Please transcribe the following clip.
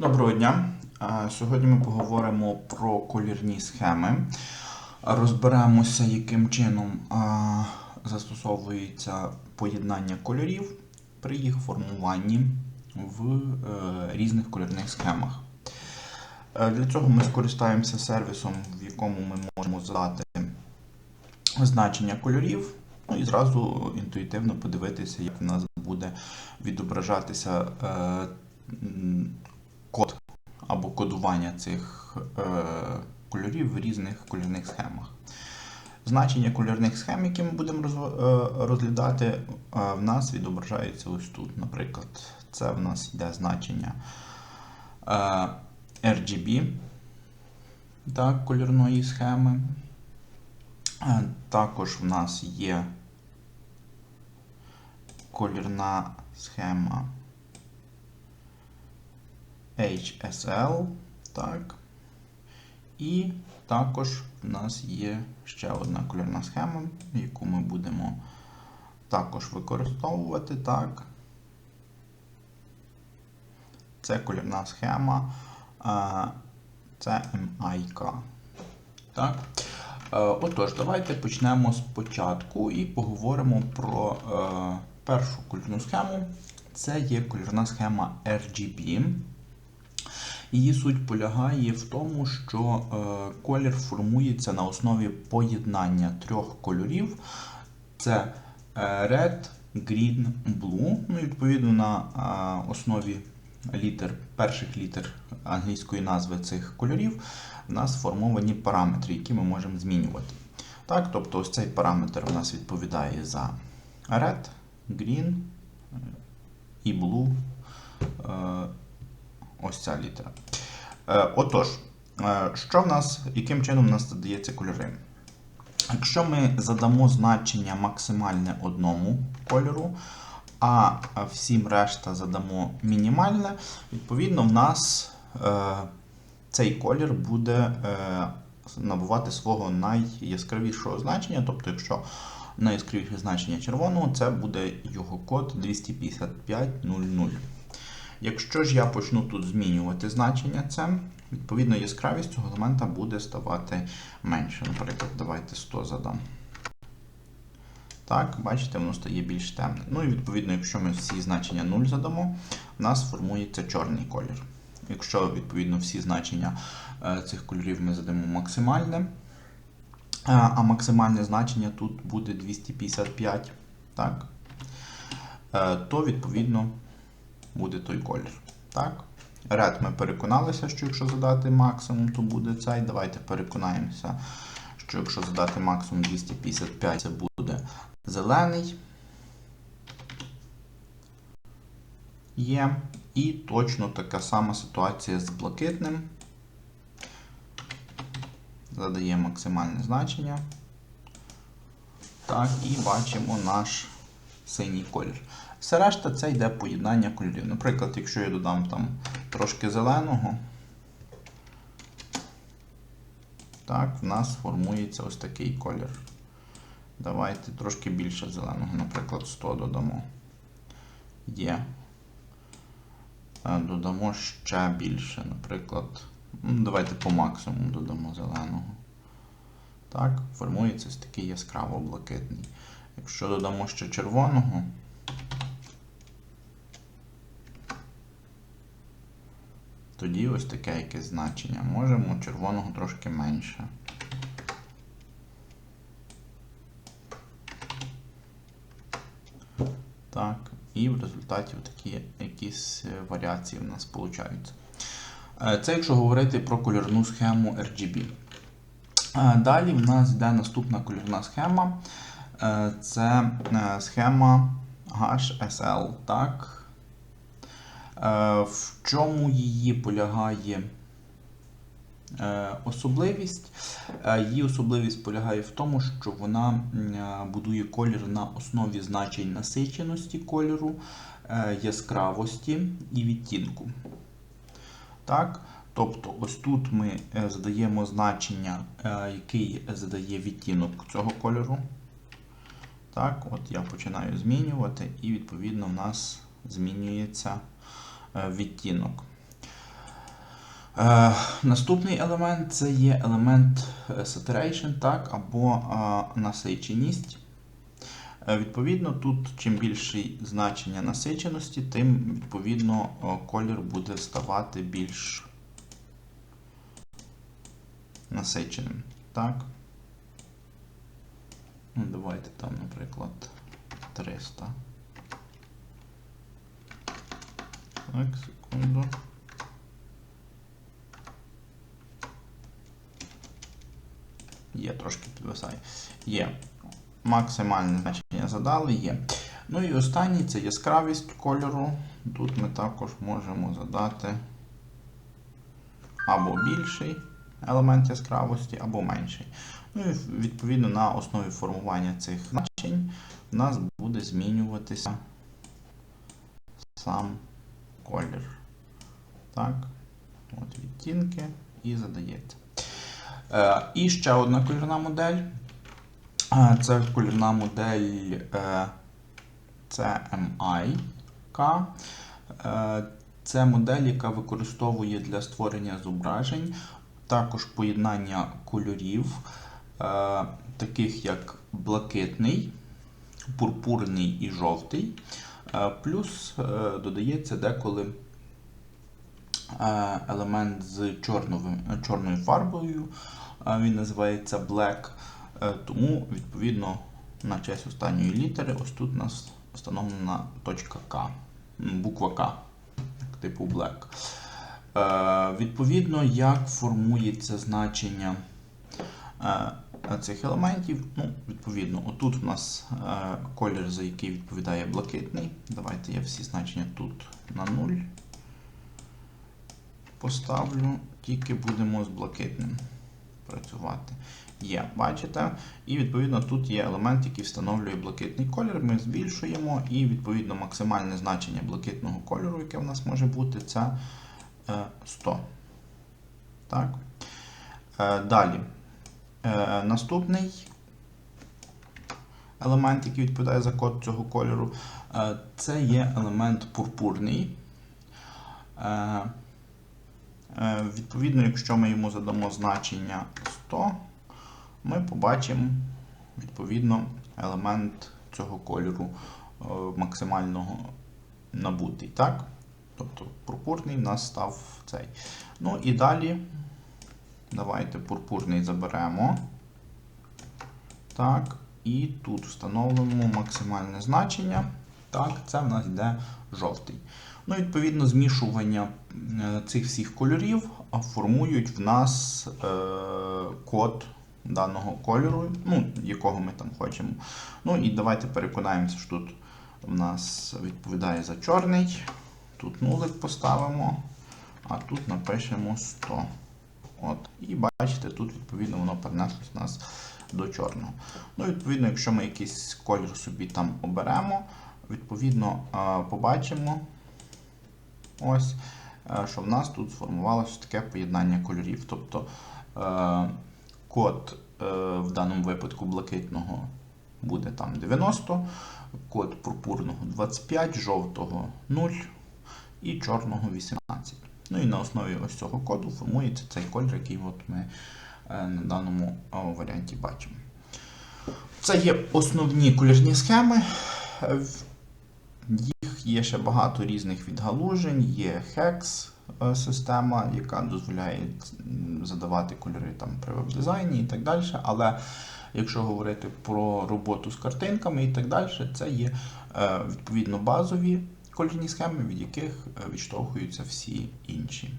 Доброго дня. Сьогодні ми поговоримо про колірні схеми. Розберемося, яким чином застосовується поєднання кольорів при їх формуванні в е, різних кольорних схемах. Е, Для цього ми скористаємося сервісом, в якому ми можемо задати значення кольорів, ну і зразу інтуїтивно подивитися, як в нас буде відображатися е, або кодування цих е, кольорів в різних кольорних схемах. Значення кольорних схем, які ми будемо е, розглядати, е, в нас відображається ось тут. Наприклад, це в нас йде значення е, RGB так, кольорної схеми. Також в нас є колірна схема HSL. Так. І також в нас є ще одна кольорна схема, яку ми будемо також використовувати. Так. Це кольорна схема а, CMYK. Так. Е, Отож, давайте почнемо спочатку і поговоримо про е, першу кольорну схему. Це є кольорна схема RGB. Її суть полягає в тому, що е, колір формується на основі поєднання трьох кольорів: це е, Red, Green, Blue. Ну, відповідно на е, основі літер, перших літер англійської назви цих кольорів в нас сформовані параметри, які ми можемо змінювати. Так, тобто ось цей параметр у нас відповідає за Red, Green і Blue. Ось ця літера. Е, Отож, е, що в нас, яким чином у нас задається кольори? Якщо ми задамо значення максимальне одному кольору, а всім решта задамо мінімальне, відповідно, в нас е, цей колір буде набувати свого найяскравішого значення. Тобто, якщо найяскравіше значення червоного, це буде його код 255.00. Якщо ж я почну тут змінювати значення це, відповідно яскравість цього елемента буде ставати менше. Наприклад, давайте 100 задам. Так, бачите, воно стає більш темне. Ну і відповідно, якщо ми всі значення 0 задамо, у нас формується чорний колір. Якщо, відповідно, всі значення е, цих кольорів ми задамо максимальне, а максимальне значення тут буде 255, так, е, то відповідно буде той колір. Так? Red ми переконалися, що якщо задати максимум, то буде цей. Давайте переконаємося, що якщо задати максимум 255, це буде зелений. Є. І точно така сама ситуація з блакитним. Задає максимальне значення. Так, і бачимо наш синій колір. Все решта це йде поєднання кольорів. Наприклад, якщо я додам там трошки зеленого, так, в нас формується ось такий колір. Давайте трошки більше зеленого, наприклад, 100 додамо. Є. Е, Додамо ще більше, наприклад. Давайте по максимуму додамо зеленого. Так, формується ось такий яскраво блакитний. Якщо додамо ще червоного, тоді ось таке якесь значення. Можемо червоного трошки менше. Так, і в результаті такі якісь е, варіації в нас получаються. Е, Це якщо говорити про кольорну схему RGB. Е, Далі в нас йде наступна кольорна схема. Це схема HSL. Так. Е, В чому її полягає е, особливість? Е, Її особливість полягає в тому, що вона будує колір на основі значень насиченості кольору, яскравості і відтінку. Так? Тобто, ось тут ми задаємо значення, який задає відтінок цього кольору. Так, от я починаю змінювати, і відповідно в нас змінюється відтінок. Е, наступний елемент це є елемент е, saturation, так, або е, насиченість. Е, Відповідно, тут чим більше значення насиченості, тим відповідно е, колір буде ставати більш насиченим. Так? Ну, давайте там, наприклад, 300. Так, секунду. Є, трошки підвисає. Є. Максимальне значення задали, є. Ну і останній це яскравість кольору. Тут ми також можемо задати або більший елемент яскравості, або менший. Ну і відповідно на основі формування цих значень в нас буде змінюватися сам колір. Так, от відтінки і задається. Е, і ще одна кольорна модель. Е, Це кольорна модель е, CMYK. Е, Це модель, яка використовує для створення зображень, також поєднання кольорів, е, таких як блакитний, пурпурний і жовтий. Е, Плюс е, додається деколи е, елемент з чорновим, чорною фарбою. Е, Він називається Black. Е, Тому, відповідно, на честь останньої літери, ось тут у нас встановлена точка К, буква К, типу Black. Е, Відповідно, як формується значення е, цих елементів. Ну, відповідно, отут у нас е, колір, за який відповідає блакитний. Давайте я всі значення тут на 0 поставлю, тільки будемо з блакитним працювати. Є, бачите? І відповідно тут є елемент, який встановлює блакитний колір. Ми збільшуємо, і відповідно максимальне значення блакитного кольору, яке в нас може бути, це е, 100. Так. Е, Далі. Е, Наступний елемент, який відповідає за код цього кольору, е, це є елемент пурпурний. Е, Відповідно, якщо ми йому задамо значення 100, ми побачимо відповідно елемент цього кольору е, максимального набутий. Так? Тобто пурпурний в нас став цей. Ну і далі давайте пурпурний заберемо. Так, і тут встановимо максимальне значення. Так, це в нас йде жовтий. Ну, відповідно, змішування е, цих всіх кольорів формують в нас е, код даного кольору, ну, якого ми там хочемо. Ну і давайте переконаємося, що тут в нас відповідає за чорний. Тут нулик поставимо, а тут напишемо 100. От. І бачите, тут відповідно воно перенеслось нас до чорного. Ну, відповідно, якщо ми якийсь колір собі там оберемо, відповідно е, побачимо, ось, е, що в нас тут сформувалося таке поєднання кольорів. Тобто е, код в даному випадку блакитного буде там 90, код пурпурного 25, жовтого 0 і чорного 18. Ну і на основі ось цього коду формується цей колір, який от ми е, на даному варіанті бачимо. Це є основні кольорні схеми. Їх є ще багато різних відгалужень, є HEX е, система, яка дозволяє задавати кольори там при веб-дизайні і так далі. Але якщо говорити про роботу з картинками і так далі, це є е, відповідно базові кольорні схеми, від яких е, відштовхуються всі інші.